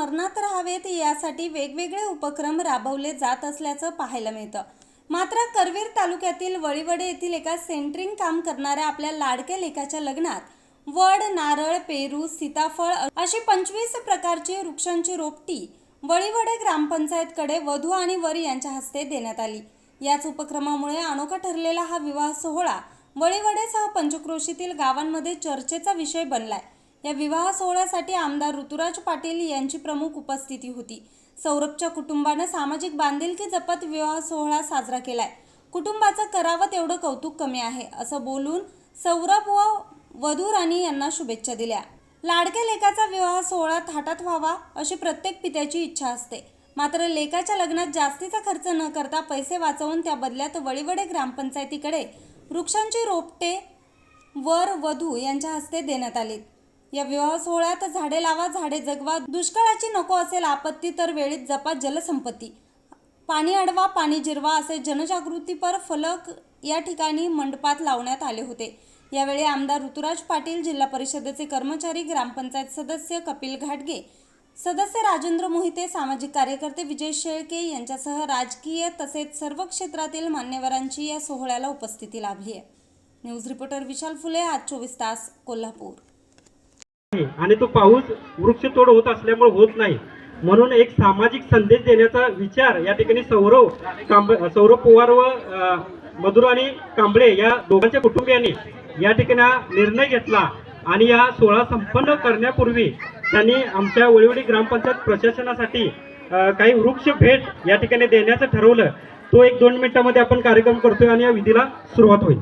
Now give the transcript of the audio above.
स्मरणात राहावेत यासाठी वेगवेगळे उपक्रम राबवले जात असल्याचं पाहायला मिळतं. मात्र करवीर तालुक्यातील वळीवडे येथील एका सेंटरिंग काम करणाऱ्या आपल्या लाडक्या लेकाच्या लग्नात वड नारळ पेरू सीताफळ अशी पंचवीस प्रकारची वृक्षांची रोपटी वळीवडे ग्रामपंचायतकडे वधू आणि वर यांच्या हस्ते देण्यात आली. याच उपक्रमामुळे अनोखा ठरलेला हा विवाह सोहळा वळीवडेसह पंचक्रोशीतील गावांमध्ये चर्चेचा विषय बनलाय. या विवाह सोहळ्यासाठी आमदार ऋतुराज पाटील यांची प्रमुख उपस्थिती होती. सौरभच्या कुटुंबानं सामाजिक बांधिलकी जपत विवाह सोहळा साजरा केलाय. कुटुंबाचं करावं तेवढं कौतुक कमी आहे असं बोलून सौरभ व वधू राणी यांना शुभेच्छा दिल्या. लाडक्या लेकाचा विवाह सोहळा थाटात व्हावा अशी प्रत्येक पित्याची इच्छा असते. मात्र लेकाच्या लग्नात जास्तीचा खर्च न करता पैसे वाचवून त्या बदल्यात वळीवडे ग्रामपंचायतीकडे वृक्षांची रोपटे वर वधू यांच्या हस्ते देण्यात आली. या विवाह सोहळ्यात झाडे लावा झाडे जगवा दुष्काळाची नको असेल आपत्ती तर वेळीत जपा जलसंपत्ती. पाणी अडवा पाणी जिरवा असे जनजागृतीपर फलक या ठिकाणी मंडपात लावण्यात आले होते. यावेळी आमदार ऋतुराज पाटील जिल्हा परिषदेचे कर्मचारी ग्रामपंचायत सदस्य कपिल घाटगे सदस्य राजेंद्र मोहिते सामाजिक कार्यकर्ते विजय शेळके यांच्यासह राजकीय तसेच सर्व क्षेत्रातील मान्यवरांची या सोहळ्याला उपस्थिती लाभली आहे. न्यूज रिपोर्टर विशाल फुले आज चोवीस तास कोल्हापूर. नाही आणि तो पाऊस वृक्षतोड होत असल्यामुळे होत नाही. म्हणून एक सामाजिक संदेश देण्याचा विचार या ठिकाणी सौरव कांब सौरव पवार व मधुर मधुराणी कांबळे या दोघांच्या कुटुंबियांनी या ठिकाणी हा निर्णय घेतला आणि या सोहळा संपन्न करण्यापूर्वी त्यांनी आमच्या वळीवडी ग्रामपंचायत प्रशासनासाठी काही वृक्ष भेट या ठिकाणी देण्याचं ठरवलं. तो एक दोन मिनिटामध्ये आपण कार्यक्रम करतोय आणि या विधीला सुरुवात होईल.